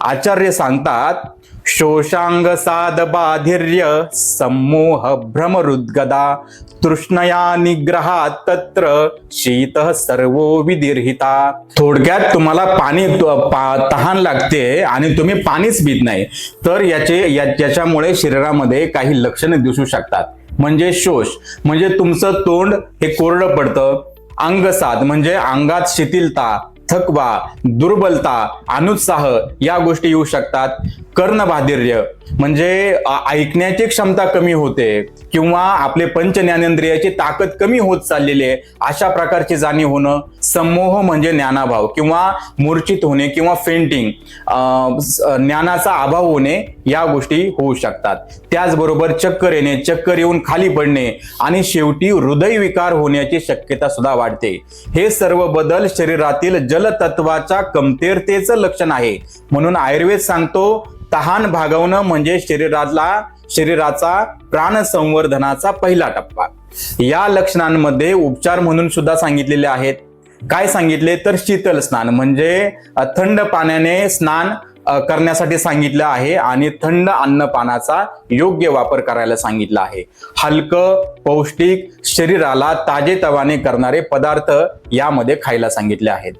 आचार्य सांगतात शोषांग साध बाधिर्य समूह भ्रमरुद्गदा तृष्णया निग्रहा तत्र शीत सर्व विदीर्हिता. थोडक्यात तुम्हाला पाणी पा- तहान लागते आणि तुम्ही पाणीच पित नाही. तर याचे या- याच्यामुळे शरीरामध्ये काही लक्षणे दिसू शकतात. म्हणजे शोष. म्हणजे तुमचं तोंड हे कोरडं पडतं. अंगसाद म्हणजे अंगात शिथिलता. थकवा दुर्बलता अनुत्साह या गोष्टी येऊ शकतात. कर्णबाधिर्य म्हणजे ऐकण्याची क्षमता कमी होते किंवा आपले पंच ज्ञानेंद्रियाची ताकद कमी होत चाललेली आहे अशा प्रकारची जाणीव होणं समोह म्हणजे ज्ञानाभाव किंवा मूर्छित होणे किंवा फेंटिंग ज्ञानाचा अभाव होणे या गोष्टी होऊ शकतात. त्याचबरोबर चक्कर येणे चक्कर येऊन खाली पडणे आणि शेवटी हृदयविकार होण्याची शक्यता सुद्धा वाढते. हे सर्व बदल शरीरातील जलतत्वाच्या कमतरतेचं लक्षण आहे. म्हणून आयुर्वेद सांगतो तहान भागवणं म्हणजे शरीरातला शरीराचा प्राण संवर्धनाचा पहिला टप्पा. या लक्षणांमध्ये उपचार म्हणून सुद्धा सांगितलेले आहेत. काय सांगितले? तर शीतल स्नान म्हणजे थंड पाण्याने स्नान करण्यासाठी सांगितलं आहे आणि थंड अन्नपानाचा योग्य वापर करायला सांगितलं आहे. हलकं पौष्टिक शरीराला ताजेतवाने करणारे पदार्थ यामध्ये खायला सांगितले आहेत.